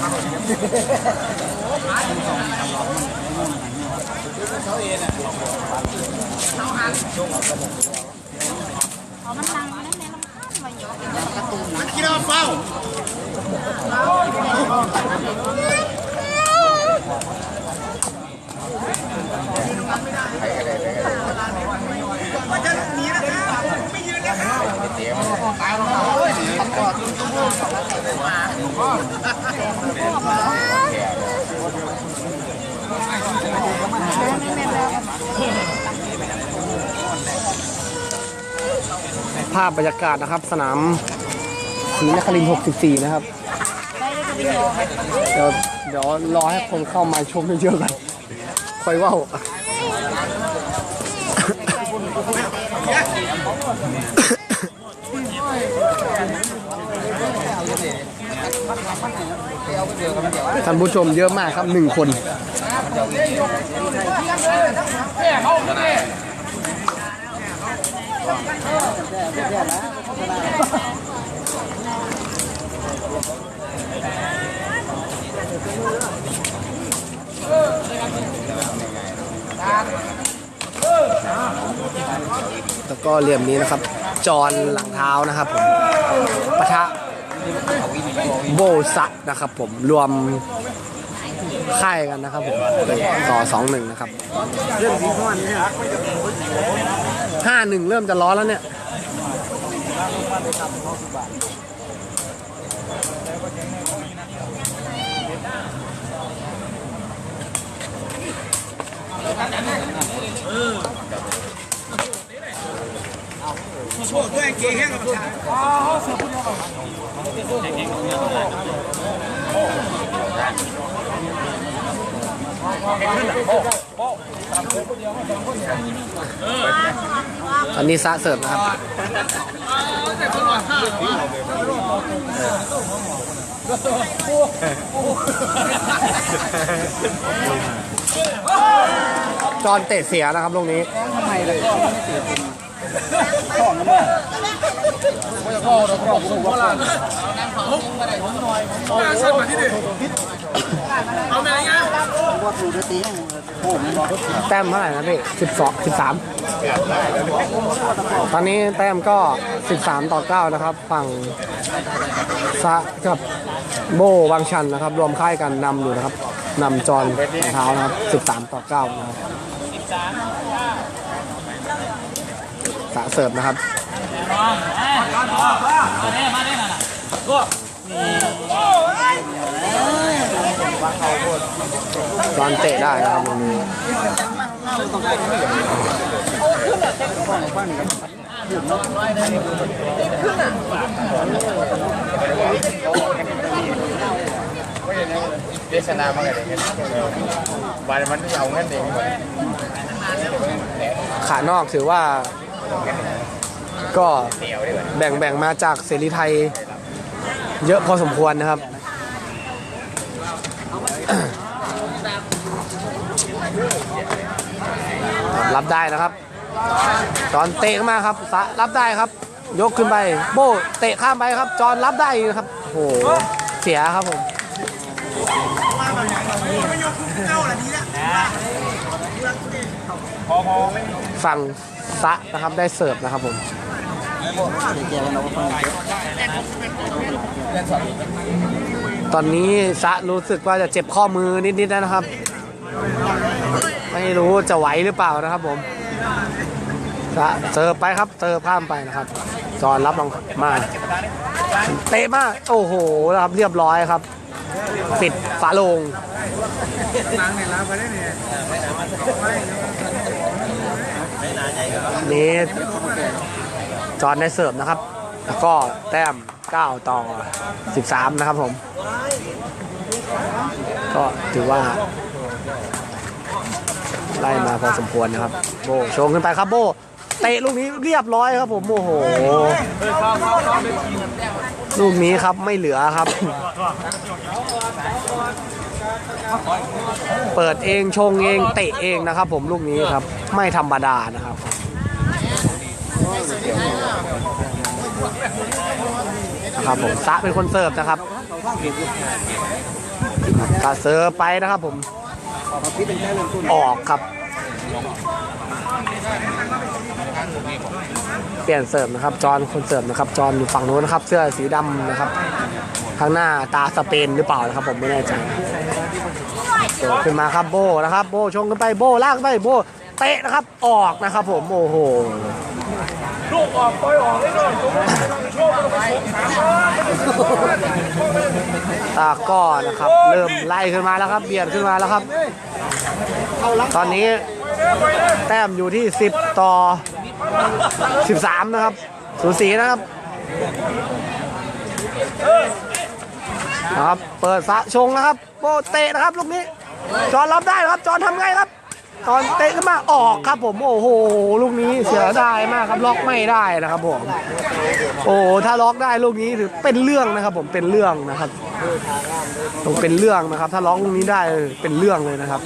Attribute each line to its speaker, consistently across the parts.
Speaker 1: อ๋อมันลังนั่นในลำข้ามมาอยู่
Speaker 2: กินเอาเฝ้า
Speaker 3: ภาพบรรยากาศนะครับ สนามศรีนครินทร์64 นะครับ เดี๋ยวเดี๋ยวรอให้คนเข้ามาชมเยอะๆกันค่อยว่า ท่านผู้ชมเยอะมากครับหนึ่งคนแล้วก็เหลี่ยมนี้นะครับ จอนหลังเท้านะครับผมปะทะ โบซักนะครับผมรวมค่ายกันนะครับผมต่อสองหนึ่งนะครับเริ่มดีขึ้นห้าหนึ่งเริ่มจะร้อนแล้วเนี่ย
Speaker 2: โชว์ด้วยเกย์แห้งกับชา
Speaker 3: อันนี้ซะเสิร์ฟนะครับจอนเตะเสียนะครับลูกนี้ ข้องมาก
Speaker 2: เอาณผมมาไปไหนกัน
Speaker 3: แต้มเท่าไหร่นะพี่สิบสองสิบสามตอนนี้แต้มก็สิบสามต่อเก้านะครับ ฝั่งซะกับโบบางชันนะครับ รวมค่ายกันนำอยู่นะครับนำจอนเท้านะครับสิบสามต่อเก้านะครับ เสิร์ฟนะครับจอนเตะได้นะครับตรงนี้
Speaker 4: เดชนามาไงเงี้ยวันมันเอาเงินเอง
Speaker 3: ขานอกถือว่า ก็แบ่งแบ่งมาจากเสรีไทยเยอะพอสมควรนะครับ รับได้นะครับ จอนเตะเข้ามาครับสะรับได้ครับ ยกขึ้นไป โบเตะข้ามไปครับ จอนรับได้ครับโอ้โหเสียครับผมฝั่ง ซะนะครับได้เสิร์ฟนะครับผมตอนนี้ซะรู้สึกว่าจะเจ็บข้อมือนิดๆนะครับ ไม่รู้จะไหวหรือเปล่านะครับผมซะเสิร์ฟไปครับเสิร์ฟข้ามไปนะครับ จอนรับลงมาเตะมากโอ้โหนะครับเรียบร้อยครับ ปิดฝาโลงนี้ นี้จอนได้เสิร์ฟนะครับ แล้วก็แต้ม 9 ต่อ 13 นะครับผม ก็ถือว่า ไล่มาพอสมควรนะครับ โบโชงขึ้นไปครับโบ เตะลูกนี้เรียบร้อยครับผม โอ้โห ลูกนี้ครับไม่เหลือครับ เปิดเองชงเองเตะเองนะครับผมลูกนี้ครับ ไม่ธรรมดานะครับ นะครับผมซะเป็นคนเสิร์ฟนะครับกระเซิร์ฟไปนะครับผมออกครับ เปลี่ยนเสิร์ฟนะครับจอนคนเสิร์ฟนะครับจอนอยู่ฝั่งนู้นนะครับ เสื้อสีดำนะครับข้างหน้าตาสเปนหรือเปล่านะครับ ผมไม่แน่ใจเสิร์ฟขึ้นมาครับโบนะครับ โบชงขึ้นไปโบลากไปโบเตะนะครับออกนะครับ ผมโอ้โห ตาก้อนะครับ เริ่มไล่ขึ้นมาแล้วครับ เบียดขึ้นมาแล้วครับ ตอนนี้แต้มอยู่ที่ 10 ต่อ 13 นะครับ สูสีนะครับนะครับ เปิดสะชงนะครับโบเตะนะครับลูกนี้ จอนรับได้ครับ จอนทำไงครับ ตอนเตะขึ้นมาออกครับผมโอ้โหลูกนี้เสียดายมากครับล็อกไม่ได้นะครับผมโอ้โหถ้าล็อกได้ลูกนี้ถือเป็นเรื่องนะครับ ผมเป็นเรื่องนะครับต้องเป็นเรื่องนะครับ ถ้าล็อกลูกนี้ได้เป็นเรื่องเลยนะครับ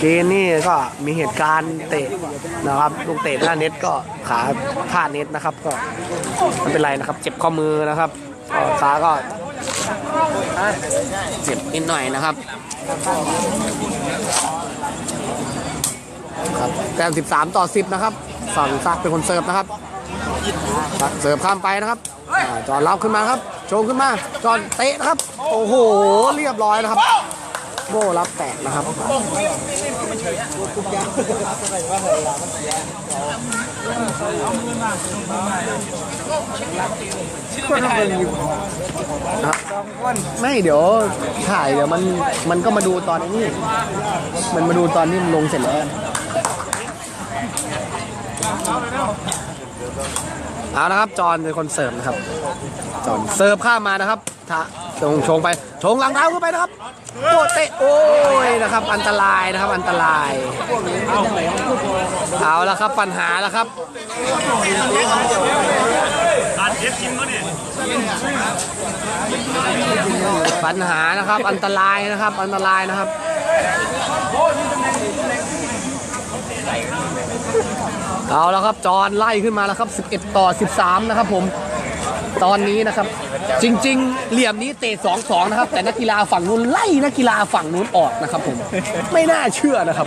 Speaker 3: เกมนี่ก็มีเหตุการณ์เตะนะครับลูกเตะหน้าเน็ตก็ขาพลาดเน็ตนะครับ ก็ไม่เป็นไรนะครับ เจ็บข้อมือนะครับก็ตาก็ เจ็บนิดหน่อยนะครับ ครับแต้ม13 ต่อ 10 นะครับฝั่งซักเป็นคนเสิร์ฟนะครับซักเสิร์ฟข้ามไปนะครับจอนรับขึ้นมาครับ โชงขึ้นมา จอนเตะนะครับ โอ้โห เรียบร้อยนะครับโบรับแตกนะครับ คนทำเงินอยู่ไม่เดี๋ยวถ่ายเดี๋ยวมันมันก็มาดูตอนนี้มันมาดูตอนนี้มันลงเสร็จแล้วเอานะครับจอนเป็นคนเสิร์ฟนะครับจอนเสิร์ฟข้ามมานะครับถ้าชงชงไปชงหลังเท้าขึ้นไปนะครับโอ้เตะโอ้ยนะครับ อันตรายนะครับอันตรายเอาแล้วครับปัญหาแล้วครับ ปัญหานะครับ อันตรายนะครับ อันตรายนะครับเอาแล้วครับจอนไล่ขึ้นมาแล้วครับ 11 ต่อ 13 นะครับผมตอนนี้นะครับ จริง ๆ เหลี่ยมนี้เตะ2-2นะครับ แต่นักกีฬาฝั่งนู้นไล่นักกีฬาฝั่งนู้นออกนะครับผมไม่น่าเชื่อนะครับ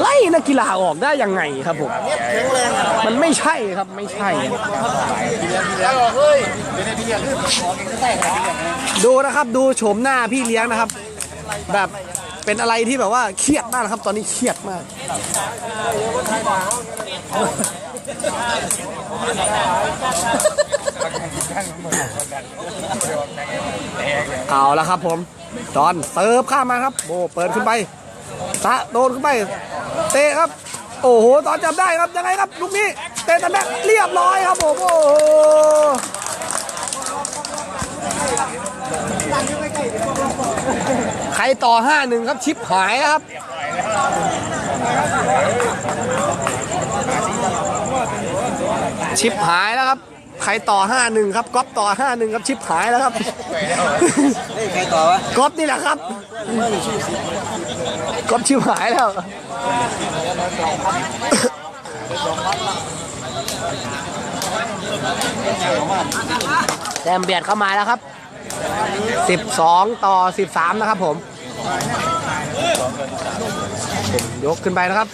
Speaker 3: ไล่นักกีฬาออกได้ยังไงครับผมมันไม่ใช่ครับไม่ใช่ ดูนะครับดูโฉมหน้าพี่เลี้ยงนะครับ แบบเป็นอะไรที่แบบว่าเครียดมากนะครับตอนนี้เครียดมากเอาแล้วครับผมจอนเสิร์ฟข้ามมาครับโบเปิดขึ้นไป ตะโดนขึ้นไปเตะครับ โอ้โหตอนจับได้ครับยังไงครับลูกนี้เตะตันแบกเรียบร้อยครับผมโอ้โหใครต่อ5-1ครับชิปหายครับชิปหายแล้วครับ ใครต่อ5-1ครับก๊อฟต่อ5-1ครับชิปหายแล้วครับ
Speaker 2: ใครต่อวะ
Speaker 3: ก๊อฟนี่แหละครับ ก๊อฟชิปหายแล้ว แต้มเบียดเข้ามาแล้วครับ 12 ต่อ 13 นะครับผมผมยกขึ้นไปนะครับ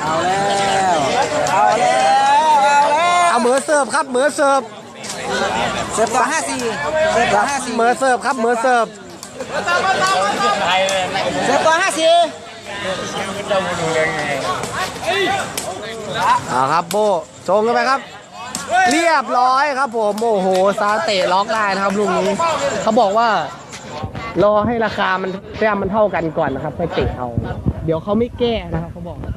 Speaker 2: เอาแล้ว เอาแล้ว
Speaker 3: ร์ฟครับเหมือเสิร์ฟ
Speaker 2: เสิร์ฟต่อห้าสี่เสิร์ฟต่อห้าสี่
Speaker 3: เหมือเสิร์ฟครับเหมือเสิร์ฟ
Speaker 2: เสิร์ฟต่อห้าสี่
Speaker 3: เอาครับโบชงกันไปครับ เรียบร้อยครับผมโอ้โหซาเตะล็อกได้นะครับลูกนี้เขาบอกว่ารอให้ราคามันแต้มมันเท่ากันก่อนนะครับค่อยเตะเอา เดี๋ยวเขาไม่แก้นะครับเขาบอกก็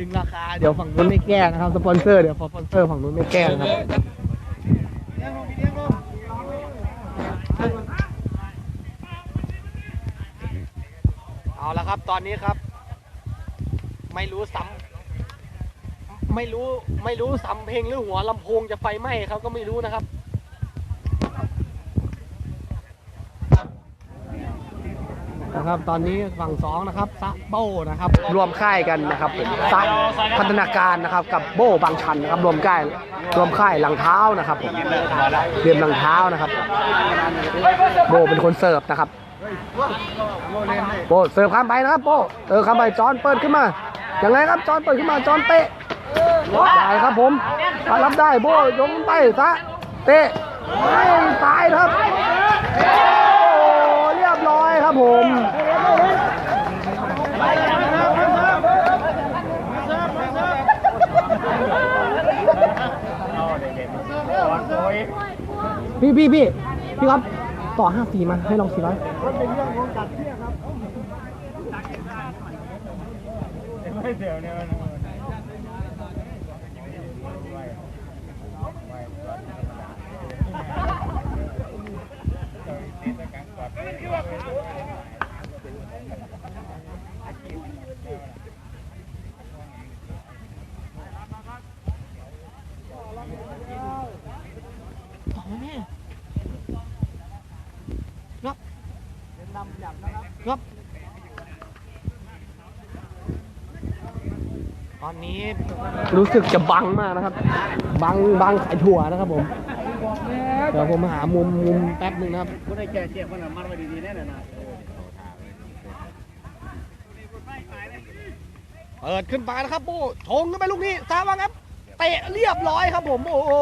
Speaker 3: ดึงราคา เดี๋ยวฝั่งนู้นไม่แก้นะครับสปอนเซอร์เดี๋ยวสปอนเซอร์ฝั่งนู้นไม่แก้นะครับเอาละครับตอนนี้ครับ ไม่รู้ซ้ำไม่รู้ไม่รู้ซ้ำเพลงหรือหัวลำโพงจะไฟไหม้ครับก็ไม่รู้นะครับ นะครับ ตอนนี้ฝั่งสองนะครับซะโบนะครับรวมค่ายกันนะครับผมซะพัฒนาการนะครับกับโบบางชันนะครับรวมค่ายรวมค่ายหลังเท้านะครับผมเรียมหลังเท้านะครับ โบเป็นคนเสิร์ฟนะครับโบเสิร์ฟข้ามไปนะครับโบเออข้ามไปจอนเปิดขึ้นมายังไงครับจอนเปิดขึ้นมาจอนเตะได้ครับผมรับได้โบยกไปซะเตะไม่ตายครับ โอ้เรียบร้อย ครับผมพี่พี่พี่พี่ครับต่อห้าสีมาให้ลองสีร้อย
Speaker 4: ไม่เดี๋ยวเนี่ย
Speaker 3: ครับ ตอนนี้รู้สึกจะบังมากนะครับ บังบังขายถั่วนะครับผม เดี๋ยวผมหามุมมุมแป๊บหนึ่งนะครับ
Speaker 4: คุณได้แก่เจ็บมันมันไว้ดีๆแน่นอน
Speaker 3: เปิดขึ้นไปนะครับโบ้ชงขึ้นไปลูกนี้ซาวังครับเตะเรียบร้อยครับผม โอ้โห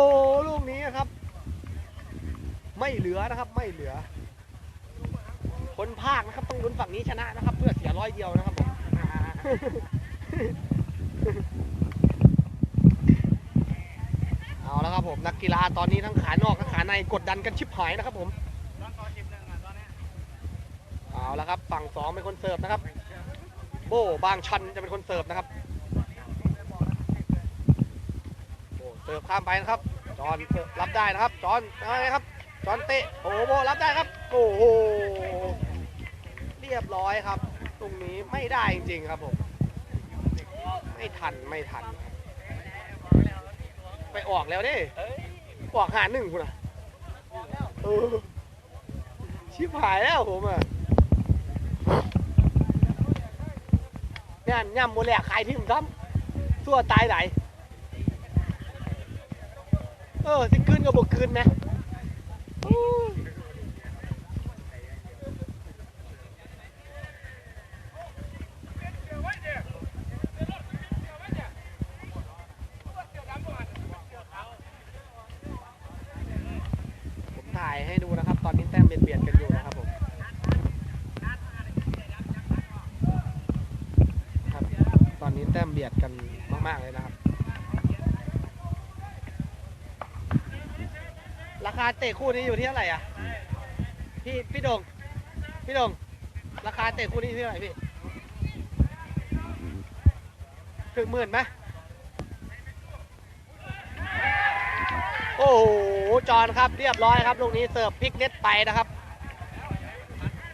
Speaker 3: ลูกนี้ครับ ไม่เหลือนะครับ ไม่เหลือ คนภาคนะครับต้องลุ้นฝั่งนี้ชนะนะครับ เพื่อเสียร้อยเดียวนะครับผมเอาแล้วครับผมนักกีฬาตอนนี้ทั้งขานอกทั้งขาในกดดันกันชิบหายนะครับผมเอาแล้วครับฝั่งสองเป็นคนเสิร์ฟนะครับ โบบางชันจะเป็นคนเสิร์ฟนะครับโบเสิร์ฟข้ามไปนะครับจอนรับได้นะครับจอนอะไรครับจอนเตะโอ้โหโบรับได้ครับ โอ้โห รียบร้อยครับ ตรงนี้ไม่ได้จริงๆครับผมไม่ทันไม่ทัน ไปออกแล้วดิออกหาหนึ่งคุณอะเออชิบหายแล้วผมอะเนี่ยย่ำโมแหลกขายที่ผมทำทั่วตายไหลเออสิคืนกับบกคืนไหมอู้ผมถ่ายให้ดูนะครับ ตอนนี้แต้มเบียดๆกันอยู่นะครับผม ครับ ตอนนี้แต้มเบียดกันมาก ๆ เลยนะครับ ราคาเตะคู่นี้อยู่ที่เท่าไหร่อะ พี่พี่ดง พี่ดง ราคาเตะคู่นี้ที่เท่าไหร่พี่ ถึงหมื่นไหมโอ้โห จอนครับเรียบร้อยครับลูกนี้เสิร์ฟพลิกเน็ตไปนะครับ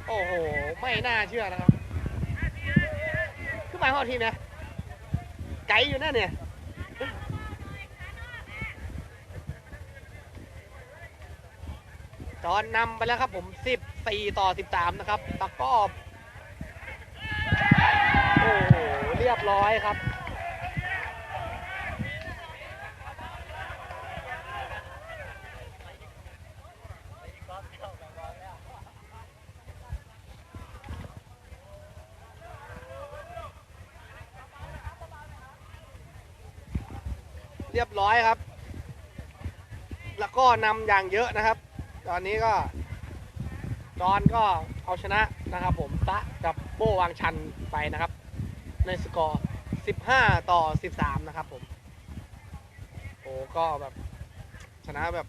Speaker 3: โอ้โห ไม่น่าเชื่อนะครับขึ้นมาหอทีมเนี่ย ไกลอยู่นั่นเนี่ยจอนนำไปแล้วครับผม 14 ต่อ 13 นะครับตะกร้อโอ้เรียบร้อยครับ เรียบร้อยครับ แล้วก็นำอย่างเยอะนะครับ ตอนนี้ก็จอนก็เอาชนะนะครับผมตะกับโบวางชันไปนะครับ ในสกอร์ 15 ต่อ 13 นะครับผม โอ้ก็แบบชนะแบบ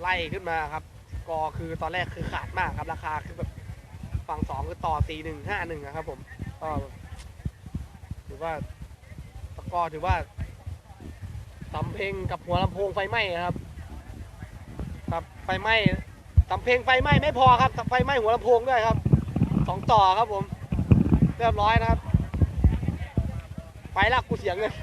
Speaker 3: ไล่ขึ้นมาครับ กอคือตอนแรกคือขาดมากครับ ราคาคือแบบฝั่งสองคือต่อ4 1 5 1นะครับผมก็ถือว่าสกอถือว่า สำเพลงกับหัวลำโพงไฟไหม้ครับครับไฟไหม้สำเพลงไฟไหม้ไม่พอครับไฟไหม้หัวลำโพงด้วยครับสองต่อครับผม เรียบร้อยนะครับ ไปละกูเสียงเลย